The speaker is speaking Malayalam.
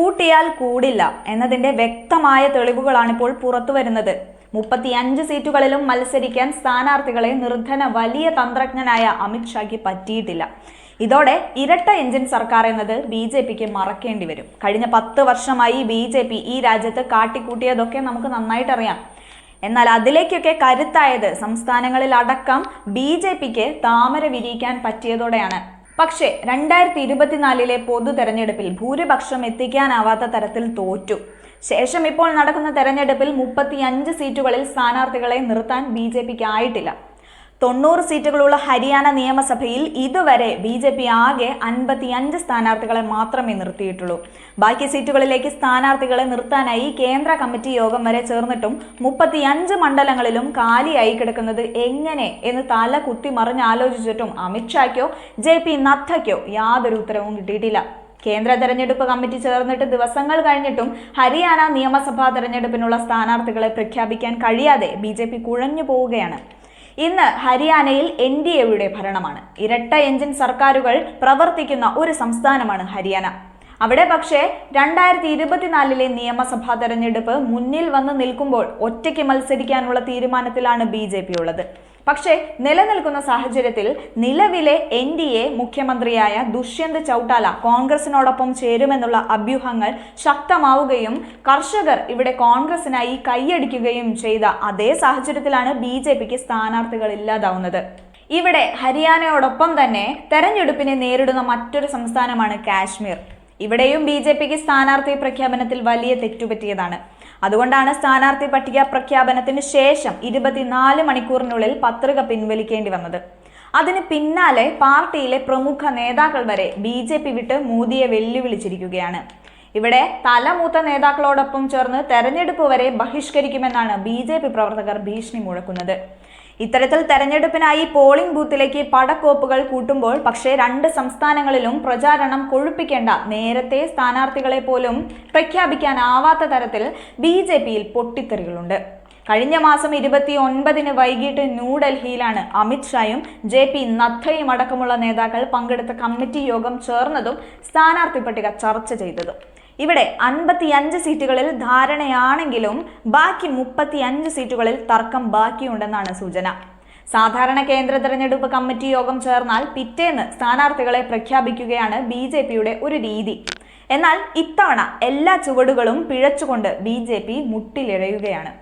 കൂട്ടിയാൽ കൂടില്ല എന്നതിന്റെ വ്യക്തമായ തെളിവുകളാണിപ്പോൾ പുറത്തുവരുന്നത് മുപ്പത്തിയഞ്ച് സീറ്റുകളിലും മത്സരിക്കാൻ സ്ഥാനാർത്ഥികളെ നിർധന വലിയ തന്ത്രജ്ഞനായ അമിത്ഷായ്ക്ക് പറ്റിയിട്ടില്ല. ഇതോടെ ഇരട്ട എഞ്ചിൻ സർക്കാർ എന്നത് ബി ജെ പിക്ക് മറക്കേണ്ടി വരും. കഴിഞ്ഞ പത്ത് വർഷമായി ബി ജെ പി ഈ രാജ്യത്ത് കാട്ടിക്കൂട്ടിയതൊക്കെ നമുക്ക് നന്നായിട്ടറിയാം എന്നാൽ അതിലേക്കൊക്കെ കരുത്തായത് സംസ്ഥാനങ്ങളിൽ അടക്കം ബി ജെ പിക്ക് താമര വിരിയിക്കാൻ പറ്റിയതോടെയാണ്. പക്ഷേ രണ്ടായിരത്തി ഇരുപത്തിനാലിലെ പൊതു തെരഞ്ഞെടുപ്പിൽ ഭൂരിപക്ഷം എത്തിക്കാനാവാത്ത തരത്തിൽ തോറ്റു. ശേഷം ഇപ്പോൾ നടക്കുന്ന തെരഞ്ഞെടുപ്പിൽ മുപ്പത്തിയഞ്ച് സീറ്റുകളിൽ സ്ഥാനാർത്ഥികളെ നിർത്താൻ ബി ജെ പിക്ക് ആയിട്ടില്ല. തൊണ്ണൂറ് സീറ്റുകളുള്ള ഹരിയാന നിയമസഭയിൽ ഇതുവരെ ബി ജെ പി ആകെ അൻപത്തിയഞ്ച് സ്ഥാനാർത്ഥികളെ മാത്രമേ നിർത്തിയിട്ടുള്ളൂ. ബാക്കി സീറ്റുകളിലേക്ക് സ്ഥാനാർത്ഥികളെ നിർത്താനായി കേന്ദ്ര കമ്മിറ്റി യോഗം വരെ ചേർന്നിട്ടും മുപ്പത്തിയഞ്ച് മണ്ഡലങ്ങളിലും കാലിയായി കിടക്കുന്നത് എങ്ങനെ എന്ന് തല കുത്തി മറിഞ്ഞാലോചിച്ചിട്ടും അമിത്ഷായ്ക്കോ ജെ പി നദ്ദയ്ക്കോ യാതൊരു ഉത്തരവും കിട്ടിയിട്ടില്ല. കേന്ദ്ര തെരഞ്ഞെടുപ്പ് കമ്മിറ്റി ചേർന്നിട്ട് ദിവസങ്ങൾ കഴിഞ്ഞിട്ടും ഹരിയാന നിയമസഭാ തെരഞ്ഞെടുപ്പിനുള്ള സ്ഥാനാർത്ഥികളെ പ്രഖ്യാപിക്കാൻ കഴിയാതെ ബി കുഴഞ്ഞു പോവുകയാണ്. ഇന്ന് ഹരിയാനയിൽ എൻ ഡി എയുടെ ഭരണമാണ്. ഇരട്ട എഞ്ചിൻ സർക്കാരുകൾ പ്രവർത്തിക്കുന്ന ഒരു സംസ്ഥാനമാണ് ഹരിയാന. അവിടെ പക്ഷേ രണ്ടായിരത്തി ഇരുപത്തിനാലിലെ നിയമസഭാ തെരഞ്ഞെടുപ്പ് മുന്നിൽ വന്ന് നിൽക്കുമ്പോൾ ഒറ്റയ്ക്ക് മത്സരിക്കാനുള്ള തീരുമാനത്തിലാണ് ബി ഉള്ളത്. പക്ഷേ നിലനിൽക്കുന്ന സാഹചര്യത്തിൽ നിലവിലെ എൻ ഡി എ മുഖ്യമന്ത്രിയായ ദുഷ്യന്ത് ചൌട്ടാല കോൺഗ്രസിനോടൊപ്പം ചേരുമെന്നുള്ള അഭ്യൂഹങ്ങൾ ശക്തമാവുകയും കർഷകർ ഇവിടെ കോൺഗ്രസിനായി കൈയടിക്കുകയും ചെയ്ത അതേ സാഹചര്യത്തിലാണ് ബി ജെ പിക്ക് സ്ഥാനാർത്ഥികൾ ഇല്ലാതാവുന്നത്. ഇവിടെ ഹരിയാനയോടൊപ്പം തന്നെ തെരഞ്ഞെടുപ്പിനെ നേരിടുന്ന മറ്റൊരു സംസ്ഥാനമാണ് കാശ്മീർ. ഇവിടെയും ബി ജെ പിക്ക് സ്ഥാനാർത്ഥി പ്രഖ്യാപനത്തിൽ വലിയ തെറ്റുപറ്റിയതാണ്. അതുകൊണ്ടാണ് സ്ഥാനാർത്ഥി പട്ടിക പ്രഖ്യാപനത്തിന് ശേഷം ഇരുപത്തിനാല് മണിക്കൂറിനുള്ളിൽ പത്രിക പിൻവലിക്കേണ്ടി വന്നത്. അതിന് പിന്നാലെ പാർട്ടിയിലെ പ്രമുഖ നേതാക്കൾ വരെ ബി ജെ പി വിട്ട് മോദിയെ വെല്ലുവിളിച്ചിരിക്കുകയാണ്. ഇവിടെ തലമൂത്ത നേതാക്കളോടൊപ്പം ചേർന്ന് തെരഞ്ഞെടുപ്പ് വരെ ബഹിഷ്കരിക്കുമെന്നാണ് ബി പ്രവർത്തകർ ഭീഷണി മുഴക്കുന്നത്. ഇത്തരത്തിൽ തെരഞ്ഞെടുപ്പിനായി പോളിംഗ് ബൂത്തിലേക്ക് പടക്കോപ്പുകൾ കൂട്ടുമ്പോൾ പക്ഷേ രണ്ട് സംസ്ഥാനങ്ങളിലും പ്രചാരണം കൊഴുപ്പിക്കേണ്ട നേരത്തെ സ്ഥാനാർത്ഥികളെ പോലും പ്രഖ്യാപിക്കാനാവാത്ത തരത്തിൽ ബി ജെ പിയിൽ പൊട്ടിത്തെറികളുണ്ട്. കഴിഞ്ഞ മാസം ഇരുപത്തി ഒൻപതിന് വൈകിട്ട് ന്യൂഡൽഹിയിലാണ് അമിത്ഷായും ജെ പി നദ്ദയും അടക്കമുള്ള നേതാക്കൾ പങ്കെടുത്ത കമ്മിറ്റി യോഗം ചേർന്നതും സ്ഥാനാർത്ഥി പട്ടിക ചർച്ച ചെയ്തതും. ഇവിടെ അൻപത്തിയഞ്ച് സീറ്റുകളിൽ ധാരണയാണെങ്കിലും ബാക്കി മുപ്പത്തിയഞ്ച് സീറ്റുകളിൽ തർക്കം ബാക്കിയുണ്ടെന്നാണ് സൂചന. സാധാരണ കേന്ദ്ര തെരഞ്ഞെടുപ്പ് കമ്മിറ്റി യോഗം ചേർന്നാൽ പിറ്റേന്ന് സ്ഥാനാർത്ഥികളെ പ്രഖ്യാപിക്കുകയാണ് ബി ജെ പിയുടെ ഒരു രീതി. എന്നാൽ ഇത്തവണ എല്ലാ ചുവടുകളും പിഴച്ചുകൊണ്ട് ബി ജെ പി മുട്ടിലിഴയുകയാണ്.